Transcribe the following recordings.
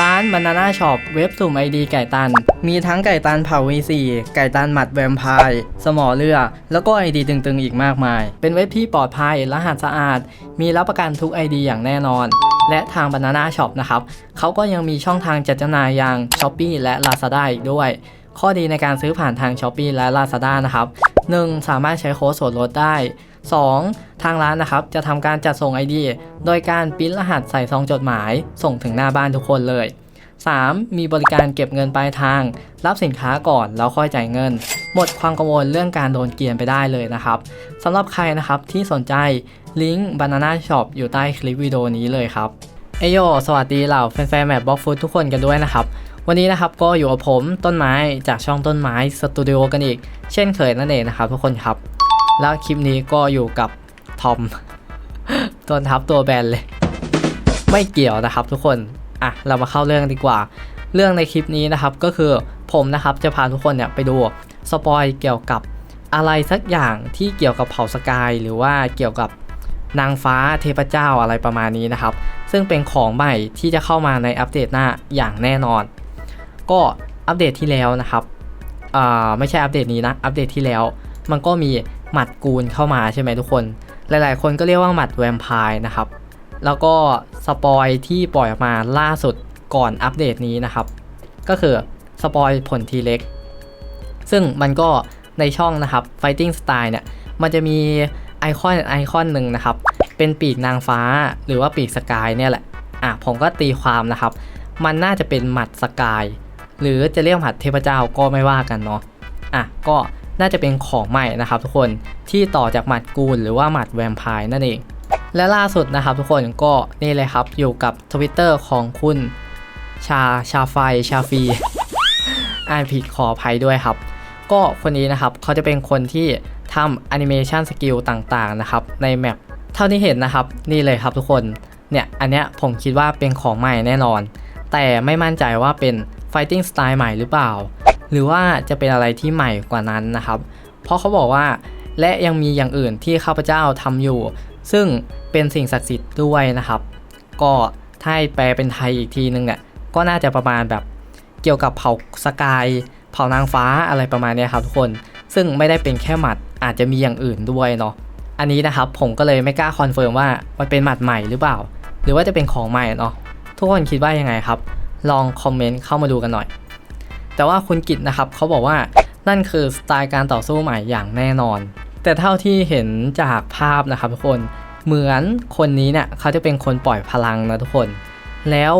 ร้าน Banana Shop เว็บสุ่ม ID ไก่ตัน มีทั้งไก่ตันเผา V4 ไก่ตันหมัดแวมไพร์สมอเรือ แล้วก็ ID ตึงๆ อีกมากมาย เป็นเว็บที่ปลอดภัยรหัสสะอาด มีรับประกันทุก ID อย่างแน่นอน และทาง Banana Shop นะครับเขาก็ยังมีช่องทางจัดจำหน่ายอย่าง Shopee และ Lazada อีกด้วย ข้อดีในการซื้อผ่านทาง Shopee และ Lazada นะครับ 1. สามารถใช้โค้ดส่วนลดได้ 2. ทางร้านนะครับจะทำการจัดส่ง ID โดยการปริ้นรหัสใส่ซองจดหมาย ส่งถึงหน้าบ้านทุกคนเลย 3. มีบริการเก็บเงินปลายทาง รับสินค้าก่อนแล้วค่อยจ่ายเงิน หมดความกังวลเรื่องการโดนเกลียนไปได้เลยนะครับสำหรับใครนะครับที่สนใจลิงก์ Banana Shop อยู่ใต้คลิปวิดีโอนี้เลยครับเอโยสวัสดีเหล่าแฟนๆแมปบล็อกฟูดทุกคนกันด้วยนะครับ วันนี้นะครับก็อยู่กับผมต้นไม้จากช่องต้นไม้สตูดิโอกันอีก เช่นเคยนั่นเองนะครับทุกคนครับ แล้วคลิปนี้ก็อยู่กับทอมตัวทับตัวแบนเลย ไม่เกี่ยวนะครับทุกคน อะ เรามาเข้าเรื่องดีกว่า เรื่องในคลิปนี้นะครับก็คือผมนะครับจะพาทุกคนเนี่ยไปดูสปอยเกี่ยวกับอะไรสักอย่างที่เกี่ยวกับเผ่าสกายหรือว่าเกี่ยวกับนางฟ้าเทพเจ้าอะไรประมาณนี้นะครับ ซึ่งเป็นของใหม่ที่จะเข้ามาในอัปเดตหน้าอย่างแน่นอน ก็อัปเดตที่แล้วนะครับอ่าไม่ใช่อัปเดตนี้นะ อัปเดตที่แล้ว มันก็มี หมัดกูลเข้ามาใช่ไหมทุกคน หลายๆ คนก็เรียกว่าหมัดแวมไพร์นะครับ แล้วก็สปอยที่ปล่อยออกมาล่าสุดก่อนอัปเดตนี้นะครับ ก็คือสปอยผลทีเล็ก ซึ่งมันก็ในช่องนะครับ Fighting Style เนี่ย มันจะมีไอคอนไอคอนหนึ่งนะครับ เป็นปีกนางฟ้าหรือว่าปีกสกายเนี่ยแหละ อะผมก็ตีความนะครับ มันน่าจะเป็นหมัดสกาย หรือจะเรียกหมัดเทพเจ้าก็ไม่ว่ากันเนาะ อะก็ น่าจะเป็นของใหม่นะครับทุกคนที่ต่อจากหมัดกูลหรือว่าหมัดแวมไพร์นั่นเอง และล่าสุดนะครับทุกคนก็นี่เลยครับอยู่กับ Twitter ของคุณชาชาไฟชาฟีอ่านผิดขออภัยด้วยครับ ก็คนนี้นะครับเขาจะเป็นคนที่ทำแอนิเมชันสกิลต่างๆนะครับในแมปเท่าที่เห็นนะครับนี่เลยครับทุกคนเนี่ยอันเนี้ยผมคิดว่าเป็นของใหม่แน่นอน แต่ไม่มั่นใจว่าเป็น Fighting Style ใหม่หรือเปล่า หรือว่าจะเป็นอะไรที่ใหม่กว่านั้นนะครับ เพราะเขาบอกว่าและยังมีอย่างอื่นที่ข้าพเจ้าทำอยู่ ซึ่งเป็นสิ่งศักดิ์สิทธิ์ด้วยนะครับ ก็ถ้าแปลเป็นไทยอีกทีนึงเนี่ยก็น่าจะประมาณแบบเกี่ยวกับเผ่าสกาย เผ่านางฟ้าอะไรประมาณนี้ครับทุกคน ซึ่งไม่ได้เป็นแค่หมัดอาจจะมีอย่างอื่นด้วยเนาะอันนี้นะครับผมก็เลยไม่กล้าคอนเฟิร์มว่ามันเป็นหมัดใหม่หรือเปล่า หรือว่าจะเป็นของใหม่เนาะทุกคนคิดว่ายังไงครับ ลองคอมเมนต์เข้ามาดูกันหน่อย แต่ว่าคุณกิตนะครับเขาบอกว่านั่นคือสไตล์การต่อสู้ใหม่อย่างแน่นอน แต่เท่าที่เห็นจากภาพนะครับทุกคนเหมือนคนนี้เนี่ยเขาจะเป็นคนปล่อยพลังนะทุกคน แล้ว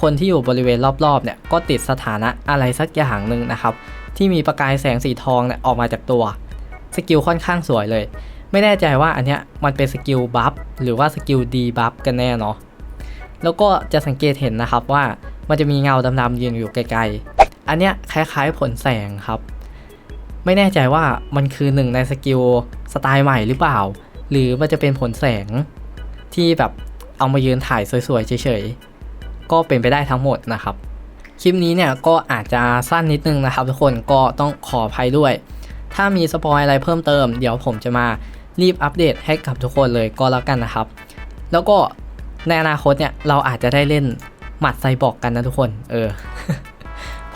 คนที่อยู่บริเวณรอบๆเนี่ยก็ติดสถานะอะไรสักอย่างหนึ่งนะครับ ที่มีประกายแสงสีทองเนี่ยออกมาจากตัว สกิลค่อนข้างสวยเลย ไม่แน่ใจว่าอันเนี้ยมันเป็นสกิลบัฟหรือว่าสกิลดีบัฟกันแน่เนาะแล้วก็จะสังเกตเห็นนะครับว่ามันจะมีเงาดำๆยืนอยู่ไกล อันเนี้ยคล้าย ๆ ผลแสงครับ ไม่แน่ใจว่ามันคือหนึ่งในสกิลสไตล์ใหม่หรือเปล่า หรือมันจะเป็นผลแสงที่แบบเอามายืนถ่ายสวยๆเฉยๆ ก็เป็นไปได้ทั้งหมดนะครับ คลิปนี้เนี่ยก็อาจจะสั้นนิดนึงนะครับ ทุกคนก็ต้องขออภัยด้วย ถ้ามีสปอยอะไรเพิ่มเติม เดี๋ยวผมจะมารีบอัปเดตให้กับทุกคนเลยก็แล้วกันนะครับ แล้วก็ในอนาคตเนี่ยเราอาจจะได้เล่นหมัดไซบอร์กกันนะทุกคน เออ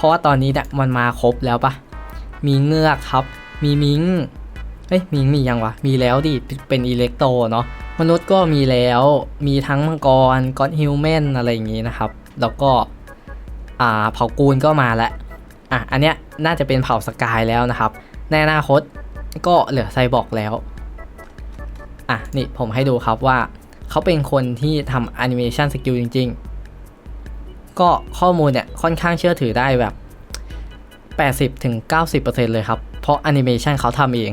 ราะว่าตอนนี้เนี่ยมันมาครบแล้วปะมีเงือกครับ มีมิงเอ้ยมิงมียังวะ มีแล้วดิเป็นอิเล็กโตเนาะมนุษย์ก็มีแล้วมีทั้งมังกรก็อดฮิวแมนอะไรอย่างงี้นะครับ แล้วก็อ่าเผ่ากูลก็มาแล้วอะอันเนี้ยน่าจะเป็นเผ่าสกายแล้วนะครับ ในอนาคตก็เหลือไซบอร์กแล้วอะนี่ผมให้ดูครับว่าเขาเป็นคนที่ทำแอนิเมชันสกิลจริง ๆ ก็ข้อมูลเนี่ยค่อนข้างเชื่อถือได้แบบ 80-90%เลยครับ เพราะแอนิเมชันเขาทำเอง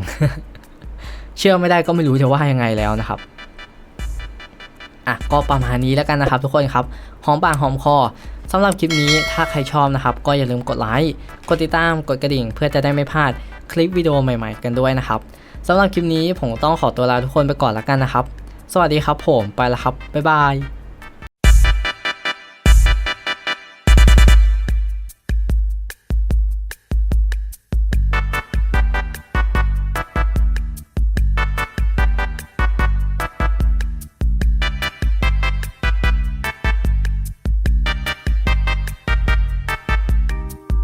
เชื่อไม่ได้ก็ไม่รู้จะว่ายังไงแล้วนะครับอะก็ประมาณนี้แล้วกันนะครับทุกคนครับหอมปากหอมคอสำหรับคลิปนี้ถ้าใครชอบนะครับ ก็อย่าลืมกดไลค์กดติดตามกดกระดิ่ง เพื่อจะได้ไม่พลาดคลิปวิดีโอใหม่ๆ กันด้วยนะครับสำหรับคลิปนี้ผมต้องขอตัวลาทุกคนไปก่อนแล้วกันนะครับ สวัสดีครับผมไปแล้วครับบ๊ายบาย